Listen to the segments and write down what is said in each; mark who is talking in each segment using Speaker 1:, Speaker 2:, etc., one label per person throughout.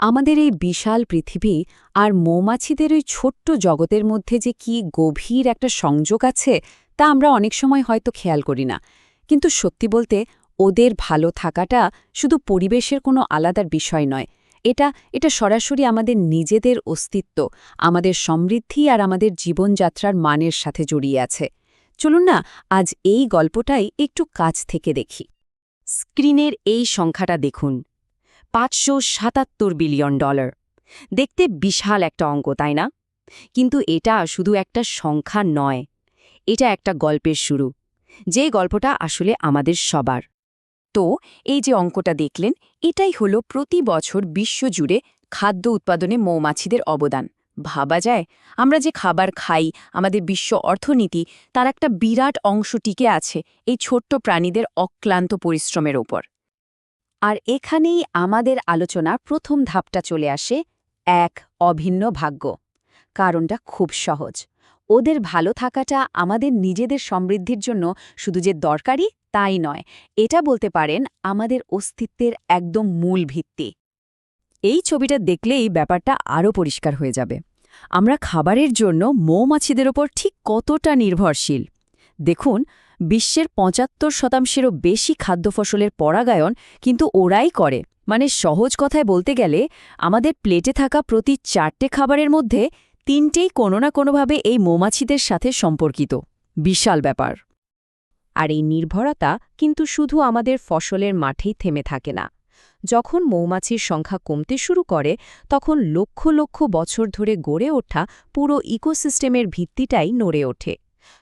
Speaker 1: আমাদের এই বিশাল পৃথিবী আর মৌমাছিদের ওই ছোট্ট জগতের মধ্যে যে কি গভীর একটা সংযোগ আছে, তা আমরা অনেক সময় হয়তো খেয়াল করি না। কিন্তু সত্যি বলতে, ওদের ভালো থাকাটা শুধু পরিবেশের কোনো আলাদার বিষয় নয়। এটা এটা সরাসরি আমাদের নিজেদের অস্তিত্ব, আমাদের সমৃদ্ধি আর আমাদের জীবনযাত্রার মানের সাথে জড়িয়ে আছে। চলুন না, আজ এই গল্পটাই একটু কাছ থেকে দেখি। স্ক্রিনের এই সংখ্যাটা দেখুন। পাঁচশো সাতাত্তর বিলিয়ন ডলার। দেখতে বিশাল একটা অঙ্ক, তাই না? কিন্তু এটা শুধু একটা সংখ্যা নয়, এটা একটা গল্পের শুরু, যে গল্পটা আসলে আমাদের সবার। তো এই যে অঙ্কটা দেখলেন, এটাই হলো প্রতি বছর বিশ্বজুড়ে খাদ্য উৎপাদনে মৌমাছিদের অবদান। ভাবা যায়, আমরা যে খাবার খাই, আমাদের বিশ্ব অর্থনীতি, তার একটা বিরাট অংশ টিকে আছে এই ছোট্ট প্রাণীদের অক্লান্ত পরিশ্রমের ওপর। আর এখানেই আমাদের আলোচনার প্রথম ধাপটা চলে আসে এক অভিন্ন ভাগ্য। কারণটা খুব সহজ। ওদের ভালো থাকাটা আমাদের নিজেদের সমৃদ্ধির জন্য শুধু যে দরকারি তাই নয়, এটা বলতে পারেন আমাদের অস্তিত্বের একদম মূল ভিত্তি। এই ছবিটা দেখলেই ব্যাপারটা আরও পরিষ্কার হয়ে যাবে। আমরা খাবারের জন্য মৌমাছিদের ওপর ঠিক কতটা নির্ভরশীল? দেখুন বিশ্বের পঁচাত্তর শতাংশেরও বেশি খাদ্য ফসলের পরাগায়ন কিন্তু ওরাই করে। মানে সহজ কথায় বলতে গেলে, আমাদের প্লেটে থাকা প্রতি চারটে খাবারের মধ্যে তিনটেই কোনো না কোনোভাবে এই মৌমাছিদের সাথে সম্পর্কিত। বিশাল ব্যাপার। আর এই নির্ভরতা কিন্তু শুধু আমাদের ফসলের মাঠেই থেমে থাকে না। যখন মৌমাছির সংখ্যা কমতে শুরু করে, তখন লক্ষ লক্ষ বছর ধরে গড়ে ওঠা পুরো ইকোসিস্টেমের ভিত্তিটাই নড়ে ওঠে।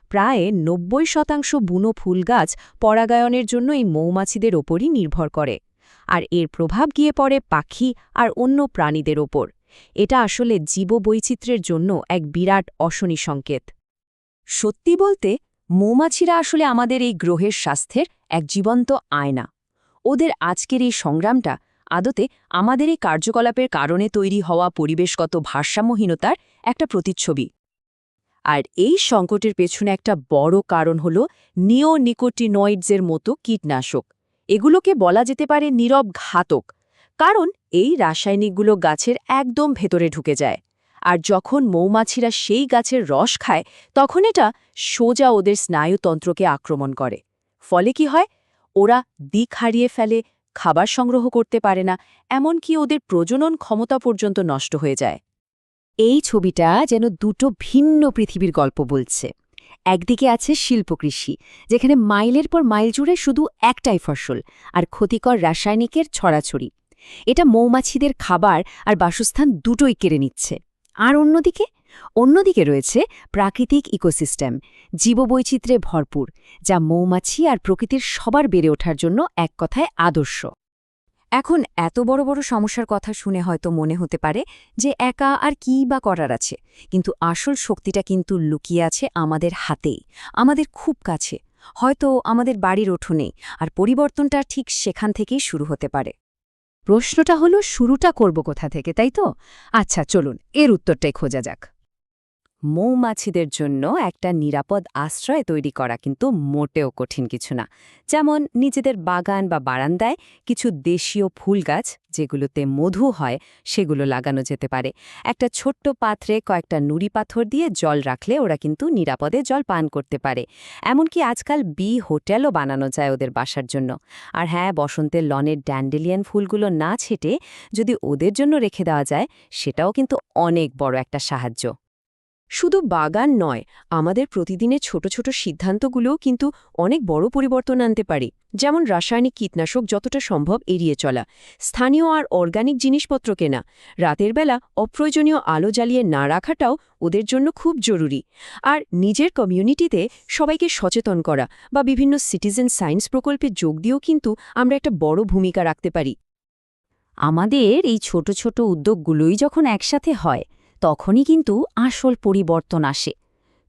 Speaker 1: প্রায় নব্বই শতাংশ বুনো ফুল গাছ পরাগায়নের জন্য এই মৌমাছিদের ওপরই নির্ভর করে। আর এর প্রভাব গিয়ে পড়ে পাখি আর অন্য প্রাণীদের ওপর। এটা আসলে জীববৈচিত্র্যের জন্য এক বিরাট অশনি সংকেত। সত্যি বলতে, মৌমাছিরা আসলে আমাদের এই গ্রহের স্বাস্থ্যের এক জীবন্ত আয়না। ওদের আজকের এই সংগ্রামটা আদতে আমাদের এই কার্যকলাপের কারণে তৈরি হওয়া পরিবেশগত ভারসাম্যহীনতার একটা প্রতিচ্ছবি। আর এই সংকটের পেছনে একটা বড় কারণ হল নিওনিকোটিনয়েডসের মতো কীটনাশক। এগুলোকে বলা যেতে পারে নীরব ঘাতক, কারণ এই রাসায়নিকগুলো গাছের একদম ভেতরে ঢুকে যায়। আর যখন মৌমাছিরা সেই গাছের রস খায়, তখন এটা সোজা ওদের স্নায়ুতন্ত্রকে আক্রমণ করে। ফলে কি হয়? ওরা দিক হারিয়ে ফেলে, খাবার সংগ্রহ করতে পারে না, এমনকি ওদের প্রজনন ক্ষমতা পর্যন্ত নষ্ট হয়ে যায়। এই ছবিটা যেন দুটো ভিন্ন পৃথিবীর গল্প বলছে। একদিকে আছে শিল্পকৃষি যেখানে মাইলের পর মাইল জুড়ে শুধু একটাই ফসল, আর ক্ষতিকর রাসায়নিকের ছড়াছড়ি। এটা মৌমাছিদের খাবার আর বাসস্থান দুটোই কেড়ে নিচ্ছে। আর অন্যদিকে? অন্যদিকে রয়েছে প্রাকৃতিক ইকোসিস্টেম, জীববৈচিত্র্যে ভরপুর, যা মৌমাছি আর প্রকৃতির সবার বেড়ে ওঠার জন্য এক কথায় আদর্শ। এখন এত বড় বড় সমস্যার কথা শুনে হয়তো মনে হতে পারে যে একা আর কী বা করার আছে। কিন্তু আসল শক্তিটা কিন্তু লুকিয়ে আছে আমাদের হাতেই, আমাদের খুব কাছে। হয়তো আমাদের বাড়ির ওঠোনেই আর পরিবর্তনটা ঠিক সেখান থেকেই শুরু হতে পারে। প্রশ্নটা হলো, শুরুটা করব কোথা থেকে, তাই তো? আচ্ছা চলুন, এর উত্তরটাই খোঁজা যাক। মৌমাছিদের জন্য একটা নিরাপদ আশ্রয় তৈরি করা কিন্তু মোটেও কঠিন কিছু না। যেমন নিজেদের বাগান বা বারান্দায় কিছু দেশীয় ফুল গাছ, যেগুলোতে মধু হয়, সেগুলো লাগানো যেতে পারে। একটা ছোট্ট পাত্রে কয়েকটা নুড়ি পাথর দিয়ে জল রাখলে ওরা কিন্তু নিরাপদে জল পান করতে পারে। এমনকি আজকাল বি হোটেলও বানানো যায় ওদের বাসার জন্য। আর হ্যাঁ বসন্তের লনের ড্যান্ডেলিয়ান ফুলগুলো না ছেটে যদি ওদের জন্য রেখে দেওয়া যায়, সেটাও কিন্তু অনেক বড় একটা সাহায্য। শুধু বাগান নয়, আমাদের প্রতিদিনের ছোট ছোট সিদ্ধান্তগুলোও কিন্তু অনেক বড় পরিবর্তন আনতে পারে। যেমন রাসায়নিক কীটনাশক যতটা সম্ভব এড়িয়ে চলা। স্থানীয় আর অর্গানিক জিনিসপত্র কেনা। রাতের বেলা অপ্রয়োজনীয় আলো জ্বালিয়ে না রাখাটাও ওদের জন্য খুব জরুরি। আর নিজের কমিউনিটিতে সবাইকে সচেতন করা বা বিভিন্ন সিটিজেন সায়েন্স প্রকল্পে যোগ দিয়েও কিন্তু আমরা একটা বড় ভূমিকা রাখতে পারি। আমাদের এই ছোট ছোট উদ্যোগগুলোই যখন একসাথে হয় তখনই কিন্তু আসল পরিবর্তন আসে।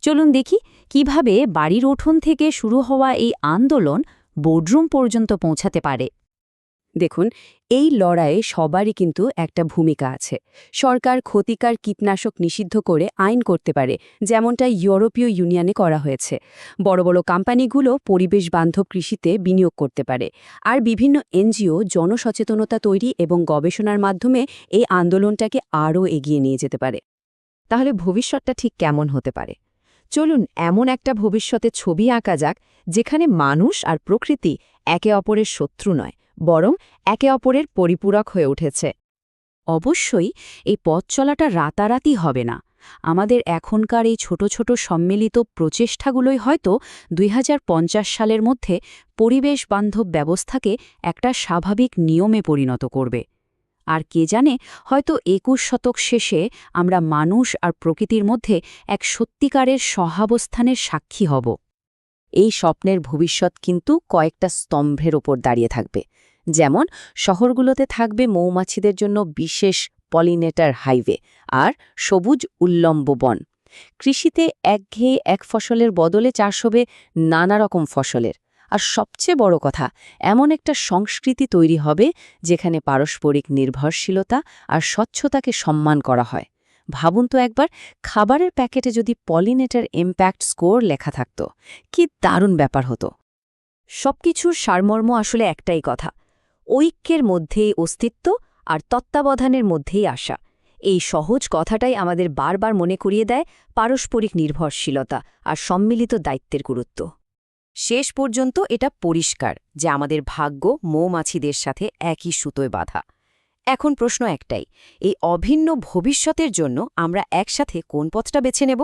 Speaker 1: চলুন দেখি কীভাবে বাড়ির উঠোন থেকে শুরু হওয়া এই আন্দোলন বোর্ডরুম পর্যন্ত পৌঁছাতে পারে। দেখুন, এই লড়াইয়ে সবারই কিন্তু একটা ভূমিকা আছে। সরকার ক্ষতিকার কীটনাশক নিষিদ্ধ করে আইন করতে পারে, যেমনটা ইউরোপীয় ইউনিয়নে করা হয়েছে। বড় বড় কোম্পানিগুলো পরিবেশ বান্ধব কৃষিতে বিনিয়োগ করতে পারে। আর বিভিন্ন এনজিও জনসচেতনতা তৈরি এবং গবেষণার মাধ্যমে এই আন্দোলনটাকে আরও এগিয়ে নিয়ে যেতে পারে।
Speaker 2: তাহলে ভবিষ্যৎটা ঠিক কেমন হতে পারে? চলুন, এমন একটা ভবিষ্যতে ছবি আঁকা যাক, যেখানে মানুষ আর প্রকৃতি একে অপরের শত্রু নয়। বরং একে অপরের পরিপূরক হয়ে উঠেছে।
Speaker 1: অবশ্যই এই পথ চলাটা রাতারাতি হবে না। আমাদের এখনকার এই ছোট ছোট সম্মিলিত প্রচেষ্টাগুলোই হয়তো দুই হাজার পঞ্চাশ সালের মধ্যে পরিবেশ বান্ধব ব্যবস্থাকে একটা স্বাভাবিক নিয়মে পরিণত করবে। আর কে জানে, হয়তো একুশ শতক শেষে আমরা মানুষ আর প্রকৃতির মধ্যে এক সত্যিকারের সহাবস্থানের সাক্ষী হব। এই স্বপ্নের ভবিষ্যৎ কিন্তু কয়েকটা স্তম্ভের ওপর দাঁড়িয়ে থাকবে। যেমন, শহরগুলোতে থাকবে মৌমাছিদের জন্য বিশেষ পলিনেটার হাইওয়ে আর সবুজ উল্লম্ব বন। কৃষিতে একঘেয়ে এক ফসলের বদলে চাষ হবে নানা রকম ফসলের। আর সবচেয়ে বড় কথা, এমন একটা সংস্কৃতি তৈরি হবে যেখানে পারস্পরিক নির্ভরশীলতা আর স্বচ্ছতাকে সম্মান করা হয়। ভাবুন তো একবার, খাবারের প্যাকেটে যদি পলিনেটার ইম্প্যাক্ট স্কোর লেখা থাকত, কি দারুণ ব্যাপার হতো।
Speaker 2: সবকিছুর সারমর্ম আসলে একটাই কথা ঐক্যের মধ্যেই অস্তিত্ব আর তত্ত্বাবধানের মধ্যেই আসা এই সহজ কথাটাই আমাদের বারবার মনে করিয়ে দেয় পারস্পরিক নির্ভরশীলতা আর সম্মিলিত দায়িত্বের গুরুত্ব।
Speaker 1: শেষ পর্যন্ত এটা পরিষ্কার যে আমাদের ভাগ্য মৌমাছিদের সাথে একই সুতোয় বাঁধা। এখন প্রশ্ন একটাই, এই অভিন্ন ভবিষ্যতের জন্য আমরা একসাথে কোন পথটা বেছে নেব?